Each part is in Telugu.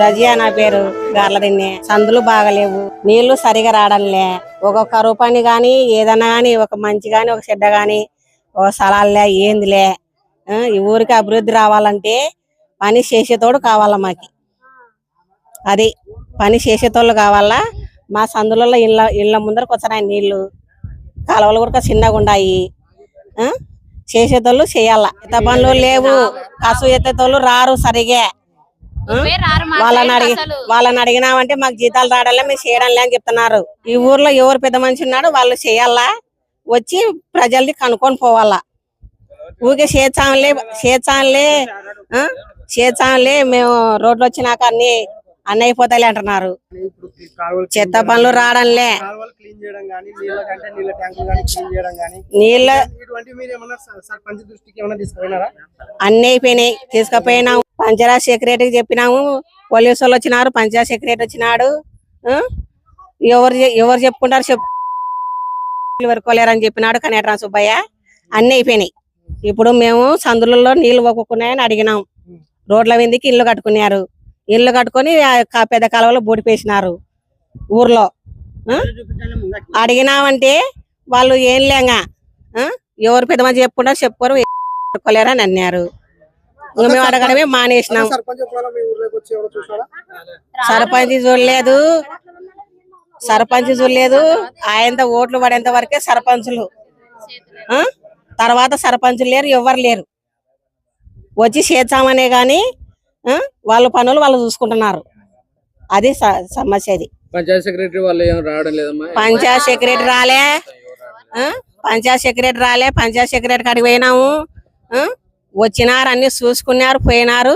రజియా నా పేరు గార్ల సందులు బాగలేవు. నీళ్ళు సరిగా రావడంలే. ఒక్కొక్క పని గాని ఏదన్నా గాని ఒక మంచి గాని ఒక చెడ్డ గాని ఒక స్థలాలే ఏందిలే. ఈ ఊరికి అభివృద్ధి రావాలంటే పని చేసేతోడు కావాలా మాకి. అది పని చేసేతోళ్ళు కావాలా? మా సందులలో ఇళ్ళ ఇళ్ళ ముందర కూర్చున్నాయి నీళ్ళు. కాలువలు కూడా చిన్నగా ఉన్నాయి ఆ? చేసేతోళ్ళు చేయాల? ఎత్త పనులు లేవు. కసు ఎత్తేతోళ్ళు రారు సరిగా. వాళ్ళని అడిగి. వాళ్ళని అడిగినామంటే మాకు జీతాలు రావడంలే మేము చేయడంలే అని చెప్తున్నారు. ఈ ఊర్లో ఎవరు పెద్ద మనిషి ఉన్నాడు వాళ్ళు చేయాలా? వచ్చి ప్రజల్ని కనుక్కొని పోవాలా? ఊకే చేచాంలే చేచాంలే చేచాంలే మేము రోడ్లు వచ్చినాక అన్ని అన్ని అయిపోతాయి అంటున్నారు. చెత్త పనులు రావడంలే. నీళ్ళ అన్ని అయిపోయినాయి. తీసుకుపోయినాము. పంచాయత్ సెక్రటరీకి చెప్పినాము. పోలీసు వాళ్ళు వచ్చినారు. పంచాయత్ సెక్రటరీ వచ్చినాడు? ఎవరు ఎవరు చెప్పుకుంటారు చెప్పు. వరకోలేరని చెప్పినాడు కనేట్రా సుబ్బయ్య. అన్ని అయిపోయినాయి. ఇప్పుడు మేము సందులలో నీళ్ళు ఒక్కున్నాయని అడిగినాం. రోడ్ల మీదకి ఇల్లు కట్టుకున్నారు. ఇల్లు కట్టుకొని పెద్ద కాలువలో బోటిపేసినారు ఊర్లో. ఆ? అడిగినామంటే వాళ్ళు ఏం లేంగా? ఎవరు పెద్ద మంది చెప్పుకుంటారు చెప్పుకోరు వరకోలేరని అన్నారు. ఇంకా మేము అడగడమే మానేసినాం. సర్పంచ్ చూడలేదు. సర్పంచ్ చూడలేదు. ఆయనతో ఓట్లు పడేంత వరకే సర్పంచులు? తర్వాత సర్పంచులు లేరు ఎవరు లేరు. వచ్చి చేద్దామనే గాని ఆ? వాళ్ళ పనులు వాళ్ళు చూసుకుంటున్నారు. అది స- సమస్య అది. పంచాయత్ సెక్రటరీ వాళ్ళు ఏం రావడం లేదమ్మా? పంచాయత్ సెక్రటరీ రాలే. ఆ? పంచాయత్ సెక్రటరీ రాలే. పంచాయత్ సెక్రటరీ కాడికి పోయినాము? వచ్చినారు అన్ని చూసుకున్నారు పోయినారు.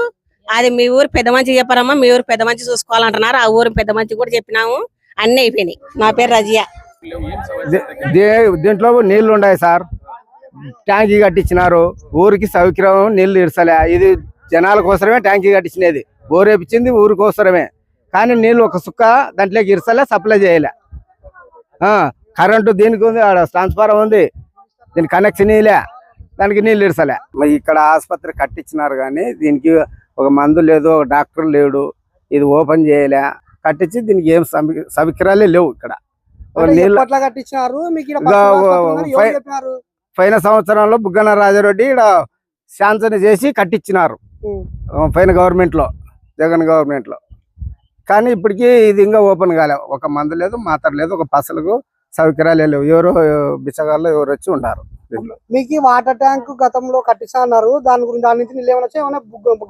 అది మీ ఊరు పెద్ద మంచి చెప్పారమ్మా. మీ ఊరు పెద్ద మంచి చూసుకోవాలంటున్నారు. ఆ ఊరు పెద్ద మంచి కూడా చెప్పినాము. అన్ని అయిపోయినాయి. నా పేరు రజియా. దీంట్లో నీళ్ళు ఉన్నాయి సార్. ట్యాంకీ కట్టించినారు. ఊరికి సౌకర్యం నీళ్ళు ఇరసలే. ఇది జనాల కోసమే ట్యాంకీ కట్టించినది. ఊరేపించింది ఊరి కోసమే కానీ నీళ్ళు ఒక సుక్క దాంట్లోకి ఇరసలే సప్లై చేయలే. ఆ, కరెంటు దీనికి ఉంది ఆడ ట్రాన్స్ఫారం ఉంది. దీనికి కనెక్షన్ ఇలే దానికి నీళ్ళు ఇరసలే. ఇక్కడ ఆసుపత్రి కట్టించినారు కానీ దీనికి ఒక మందు లేదు ఒక డాక్టర్ లేడు ఇది ఓపెన్ చేయలే. కట్టించి దీనికి ఏం సౌకర్యాలే లేవు ఇక్కడ. నీళ్ళ పైన సంవత్సరంలో బుగ్గన రాజారెడ్డి ఇక్కడ శాంసన చేసి కట్టించినారు. పైన గవర్నమెంట్లో జగన్ గవర్నమెంట్లో. కానీ ఇప్పటికీ ఇది ఇంకా ఓపెన్ కాలే. ఒక మందు లేదు మాత్ర లేదు ఒక పసలకు సౌకర్యాలు లేవు. ఎవరు బిచ్చగాళ్ళు ఎవరు వచ్చి ఉన్నారు దీంట్లో. మీకు ఈ వాటర్ ట్యాంక్ గతంలో కట్టిస్తా అన్నారు. దాని గురించి దాని నుంచి నీళ్ళు ఏమైనా? ఏమైనా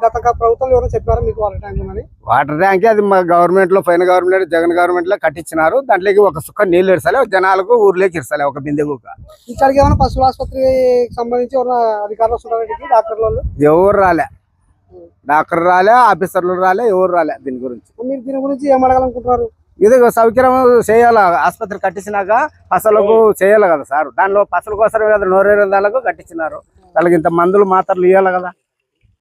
గత ప్రభుత్వం ఎవరైనా చెప్పారా మీకు వాటర్ ట్యాంక్ ఉందని వాటర్ ట్యాంక్ అది మా గవర్నమెంట్లో పైన గవర్నమెంట్ జగన్ గవర్నమెంట్లో కట్టించినారు దాంట్లోకి ఒక సుక్క నీళ్ళు ఇరసలే జనాలకు ఊర్లోకి ఇరసలే ఒక బిందె కుక్క ఇక్కడికి ఏమైనా పశువుల ఆసుపత్రికి సంబంధించి ఎవరైనా అధికారులు వస్తున్నారా? డాక్టర్ల ఎవరు రాలే. డాక్టర్ రాలే ఆఫీసర్లు రాలే ఎవరు రాలే దీని గురించి. మీరు దీని గురించి ఏం అడగాలనుకుంటున్నారు? ఇది సౌకర్యం చేయాల ఆసుపత్రి కట్టించినాక పసలకు చేయాలి కదా సార్. దానిలో పసల కోసమే కదా నోరేరు దానికి కట్టించినారు వాళ్ళకి ఇంత మందులు మాత్రలు ఇవ్వాలి కదా.